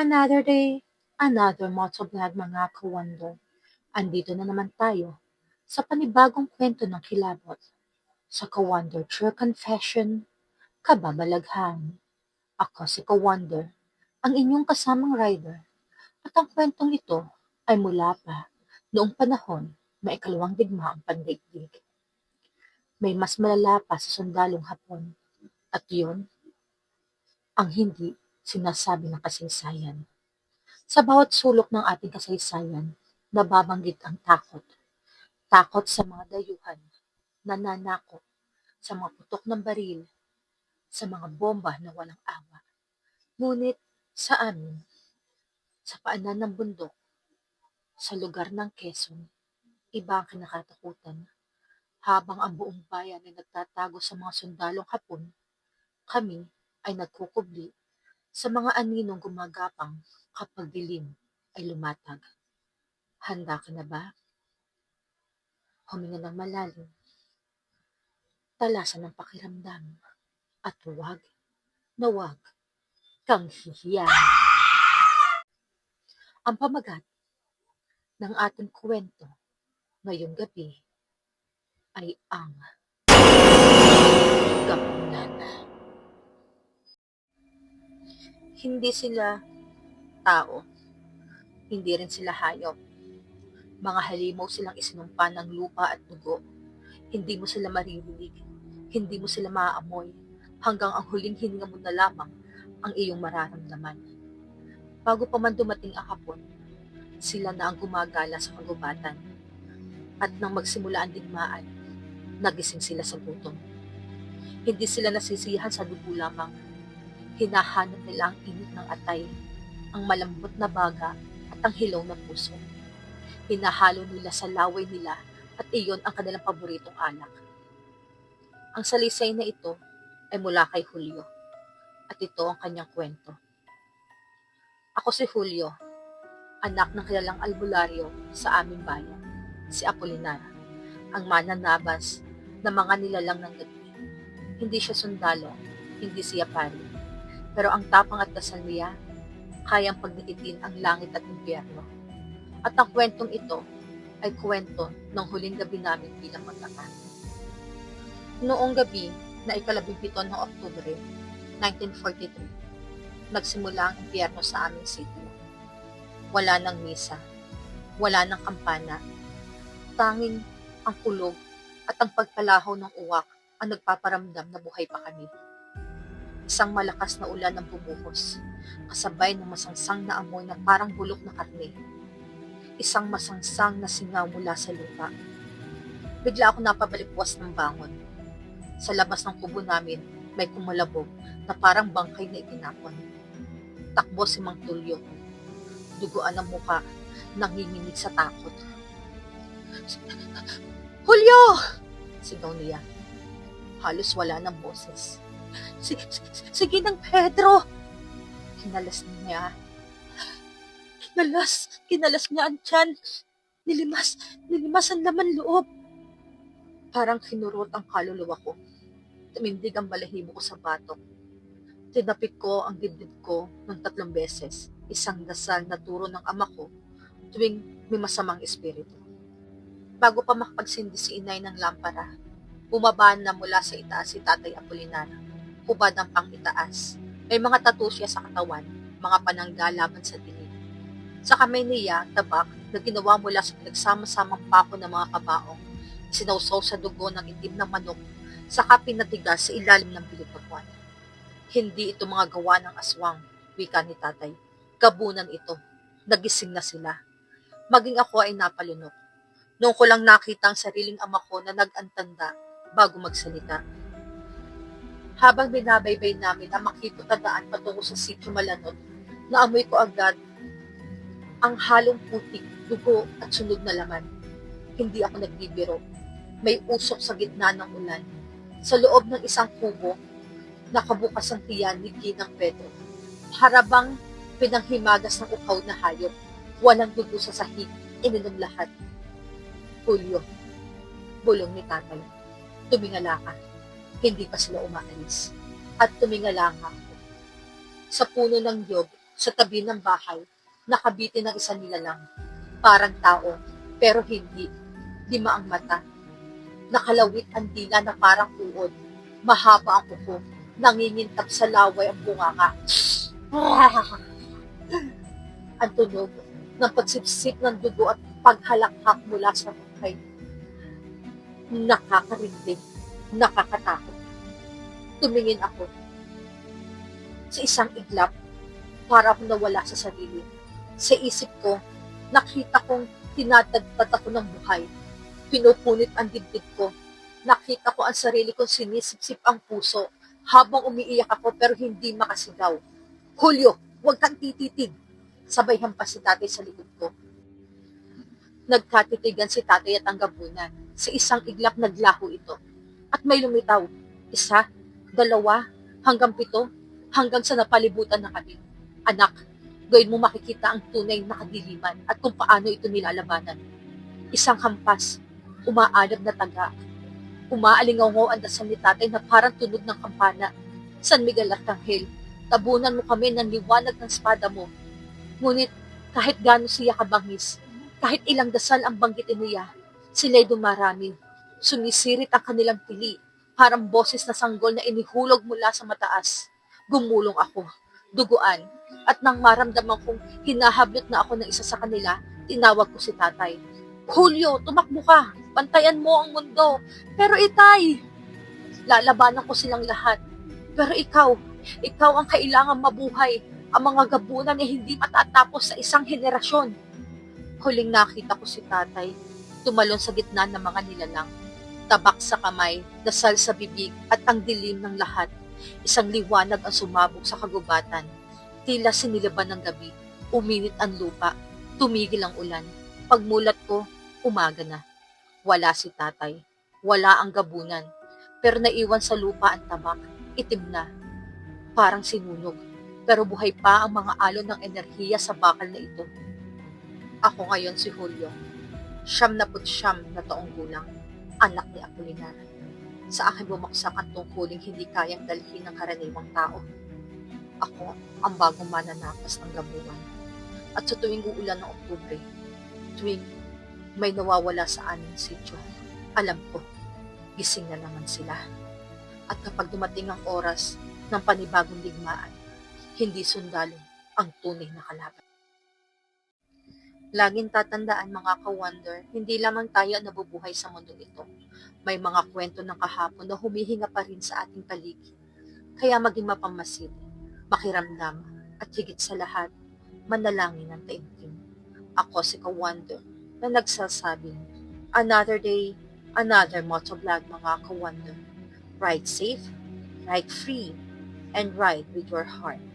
Another day, another motovlog mga kawando. Andito na naman tayo sa panibagong kwento ng kilabot. Sa Kawonder True Confession, Kababalaghan. Ako si Kawonder, ang inyong kasamang rider. At ang kwentong ito ay mula pa noong panahon na ikalawang digmaang pandaigdig. May mas malala pa sa sundalong hapon. At yun, ang hindi sinasabi ng kasaysayan. Sa bawat sulok ng ating kasaysayan, nababanggit ang takot. Takot sa mga dayuhan, nananakot, sa mga putok ng baril, sa mga bomba na walang awa. Ngunit sa amin, sa paanan ng bundok, sa lugar ng Quezon, iba ang kinakatakutan. Habang ang buong bayan ay nagtatago sa mga sundalong hapon, kami ay nagkukubli sa mga aninong gumagapang kapag dilim ay lumatag. Handa ka na ba? Huminga ng malalim. Talasan ng pakiramdam. At huwag na huwag kang hihiya. Ang pamagat ng ating kwento ngayong gabi ay ang gapunan. Hindi sila tao. Hindi rin sila hayop. Mga halimaw silang isinumpa ng lupa at dugo. Hindi mo sila maririnig. Hindi mo sila maaamoy. Hanggang ang huling hininga mo na lamang ang iyong mararamdaman. Bago pa man dumating ang hapon, sila na ang gumagala sa kagubatan. At nang magsimula ang digmaan, nagising sila sa gutom. Hindi sila nasisiyahan sa dugo lamang. Hinahanap nila ang init ng atay, ang malambot na baga at ang hilaw na puso. Hinahalo nila sa laway nila at iyon ang kanilang paboritong alak. Ang salisay na ito ay mula kay Julio at ito ang kanyang kwento. Ako si Julio, anak ng kilalang albularyo sa aming bayan, si Apolinar, ang mananabas na mga nilalang ng gabi. Hindi siya sundalo, hindi siya pari, pero ang tapang at dasal niya, kayang pagdikitin ang langit at impyerno. At ang kwentong ito ay kwento ng huling gabi namin bilang magkakano. Noong gabi na ikalabing pito ng Oktubre, 1943, nagsimula ang impyerno sa aming city. Wala ng misa, wala ng kampana, tanging ang kulog at ang pagpalahaw ng uwak ang nagpaparamdam na buhay pa kami. Isang malakas na ulan ang bumuhos, kasabay ng masangsang na amoy na parang bulok na karne. Isang masangsang na singaw mula sa lupa. Bigla ako napabalikwas ng bangon. Sa labas ng kubo namin, may kumalabog na parang bangkay na itinapon. Takbo si Mang Tulyo. Duguan ang muka, nanginginig sa takot. Julio! Sigaw niya. Halos wala ng boses. Si, si, sige ng Pedro! Kinalas niya. Kinalas, kinalas niya ang tiyan. Nilimas, nilimas ang laman loob. Parang kinurot ang kaluluwa ko. Tumindig ang balahibo ko sa batok. Tinapik ko ang dibdib ko ng tatlong beses. Isang dasal na turo ng ama ko tuwing may masamang espiritu. Bago pa makapagsindi si inay ng lampara, bumaba na mula sa itaas si Tatay Apolinar. Hubad ang pang itaas. May mga tattoo siya sa katawan, mga panangga laban sa dilim. Sa kamay niya, tabak na ginawa mula sa pinagsama-samang pako ng mga kabaong, sinausaw sa dugo ng itim na manok, saka pinatigas sa ilalim ng bilipagwan. Hindi ito mga gawa ng aswang, wika ni tatay. Gabunan ito. Nagising na sila. Maging ako ay napalunok. Noong ko lang nakita ang sariling ama ko na nag-antanda bago magsalita. Habang binabaybay namin ang makikotadaan patungo sa sitio Malanot, naamoy ko agad ang halong putik, dugo at sunog na laman. Hindi ako nagbibiro. May usok sa gitna ng ulan. Sa loob ng isang kubo, nakabukas ang tiyan ni Ginang Pedro. Harabang pinanghimagas ng ukaw na hayop. Walang dugo sa sahig, ininom lahat. Julio, bulong ni tatay. Tumingala ka. Hindi pa sila umaalis. At tumingala nga ako. Sa puno ng yog, Sa tabi ng bahay, nakabitin ng isa nila lang. Parang tao, pero hindi. Lima ang mata. Nakalawit ang dila na parang uod. Mahaba ang kuko. Nangingintab sa laway ang bunganga. ang tunog ng pagsipsip ng dugo at paghalakhak mula sa mukhay. Nakakarindig, nakakatakot. Tumingin ako sa isang iglap para akong nawala sa sarili. Sa isip ko, nakita kong tinatagtad ako ng buhay. Pinupunit ang dibdib ko. Nakita ko ang sarili kong sinisipsip ang puso habang umiiyak ako pero hindi makasigaw. Julio, huwag kang tititig. Sabay hampas si tatay sa likod ko. Nagkatitigan si tatay at ang gabunan. Sa isang iglap naglaho ito. At may lumitaw. Isa, dalawa, hanggang pito, hanggang sa napalibutan na kami. Anak, gawin mo makikita ang tunay na kadiliman at kung paano ito nilalabanan. Isang hampas, umaalab na taga. Umaalingaw ang dasal ni tatay na parang tunog ng kampana. San Miguel Arcangel, tabunan mo kami ng liwanag ng espada mo. Ngunit kahit gaano siya kabangis, kahit ilang dasal ang banggitin niya, sila'y dumarami. Sumisirit ang kanilang pili, parang boses na sanggol na inihulog mula sa mataas. Gumulong ako, duguan, at nang maramdaman kong hinahablot na ako ng isa sa kanila, tinawag ko si tatay. Julio, tumakbo ka. Bantayan mo ang mundo. Pero itay, lalabanan ko silang lahat. Pero ikaw, ikaw ang kailangan mabuhay. Ang mga gabunan ay hindi matatapos sa isang henerasyon. Huling nakita ko si tatay, tumalon sa gitna ng mga nilalang. Tabak sa kamay, dasal sa bibig at ang dilim ng lahat. Isang liwanag ang sumabog sa kagubatan. Tila sinilaban ng gabi. Uminit ang lupa. Tumigil ang ulan. Pagmulat ko, umaga na. Wala si tatay. Wala ang gabunan. Pero naiwan sa lupa ang tabak. Itim na. Parang sinunog. Pero buhay pa ang mga alon ng enerhiya sa bakal na ito. Ako ngayon si Julio. Siyam na siyam na taong gulang. Anak ni Apolinar. Sa akin bumaksak ang tungkuling hindi kayang dalhin ng karaniwang tao. Ako ang bagong mananapas ng gabuan. At sa tuwing uulan ng Oktubre, tuwing may nawawala sa aming sityo, alam ko, gising na naman sila. At kapag dumating ang oras ng panibagong digmaan, hindi sundalo ang tunay na kalaban. Laging tatandaan mga ka-wonder, hindi lamang tayo nabubuhay sa mundo ito. May mga kwento ng kahapon na humihinga pa rin sa ating paligid. Kaya maging mapamasid, makiramdam, at higit sa lahat, manalangin ng taimtim. Ako si ka-wonder na nagsasabing, Another day, another motovlog mga ka-wonder. Ride safe, ride free, and ride with your heart.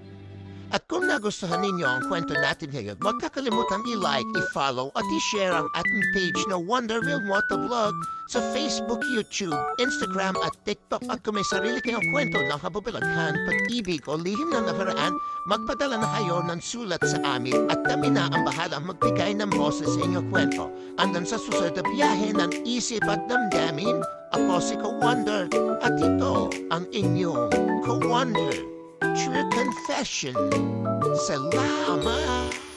At kung nagustuhan ninyo ang kwento natin ngayon, huwag kakalimutan i-like, i-follow at i-share ang ating page na Wonder Real Motovlog sa Facebook, YouTube, Instagram at TikTok. At kung may sarili kayong kwento ng kabubilaghan, pag-ibig o lihim na nakaraan, magpadala na kayo ng sulat sa amin at kami na ang bahala magbigay ng boses sa inyong kwento. Andan sa susunod na biyahe ng isip at damdamin, ako si Ka-Wonder at ito ang inyong Ka-Wonder. True Confession. Salamat!